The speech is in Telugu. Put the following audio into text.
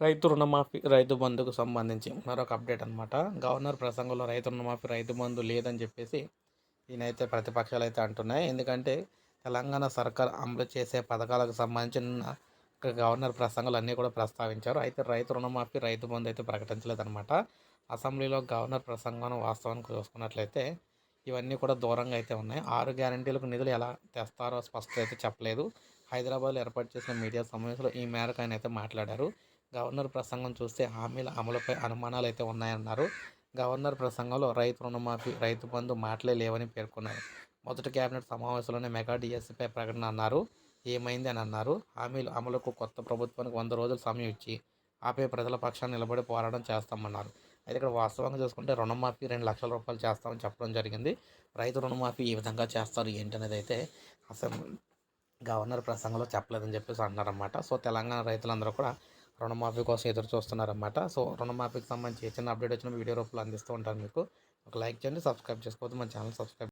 రైతు రుణమాఫీ రైతు బంధుకు సంబంధించి మరొక అప్డేట్ అనమాట గవర్నర్ ప్రసంగంలో రైతు రుణమాఫీ రైతు బంధు లేదని చెప్పేసి ఈయనైతే ప్రతిపక్షాలు అయితే అంటున్నాయి. ఎందుకంటే తెలంగాణ సర్కార్ అమలు చేసే పథకాలకు సంబంధించిన గవర్నర్ ప్రసంగాలు అన్నీ కూడా ప్రస్తావించారు. అయితే రైతు రుణమాఫీ రైతు బంధు అయితే ప్రకటించలేదన్నమాట. అసెంబ్లీలో గవర్నర్ ప్రసంగం వాస్తవానికి చూసుకున్నట్లయితే ఇవన్నీ కూడా దూరంగా అయితే ఉన్నాయి. ఆరు గ్యారంటీలకు నిధులు ఎలా తెస్తారో స్పష్టత అయితే చెప్పలేదు. హైదరాబాద్లో ఏర్పాటు చేసిన మీడియా సమావేశంలో ఈ మేరకు ఆయన అయితే మాట్లాడారు. గవర్నర్ ప్రసంగం చూస్తే హామీల అమలుపై అనుమానాలు అయితే ఉన్నాయన్నారు. గవర్నర్ ప్రసంగంలో రైతు రుణమాఫీ రైతు బంధు మాటలే లేవని పేర్కొన్నారు. మొదటి కేబినెట్ సమావేశంలోనే మెగా డిఎస్సీపై ప్రకటన అన్నారు. ఏమైంది అని అన్నారు. హామీలు అమలుకు కొత్త ప్రభుత్వానికి వంద రోజులు సమయం ఇచ్చి ఆపే ప్రజల పక్షాన్ని నిలబడి పోరాటం చేస్తామన్నారు. అయితే ఇక్కడ వాస్తవంగా చూసుకుంటే రుణమాఫీ రెండు లక్షల రూపాయలు చేస్తామని చెప్పడం జరిగింది. రైతు రుణమాఫీ ఈ విధంగా చేస్తారు ఏంటనేది అయితే అసలు గవర్నర్ ప్రసంగంలో చెప్పలేదని చెప్పేసి అంటున్నారన్నమాట సో తెలంగాణ రైతులందరూ కూడా రుణమాఫీ కోసం ఎదురు చూస్తున్నారన్నమాట. సో రుణమాఫీకి సంబంధించి చిన్న అప్డేట్ వచ్చిన వీడియో రూపంలో అందిస్తూ ఉంటాను మీకు. ఒక లైక్ చేయండి సబ్స్క్రైబ్ చేసుకోవద్దు మన ఛానల్ సబ్స్క్రైబ్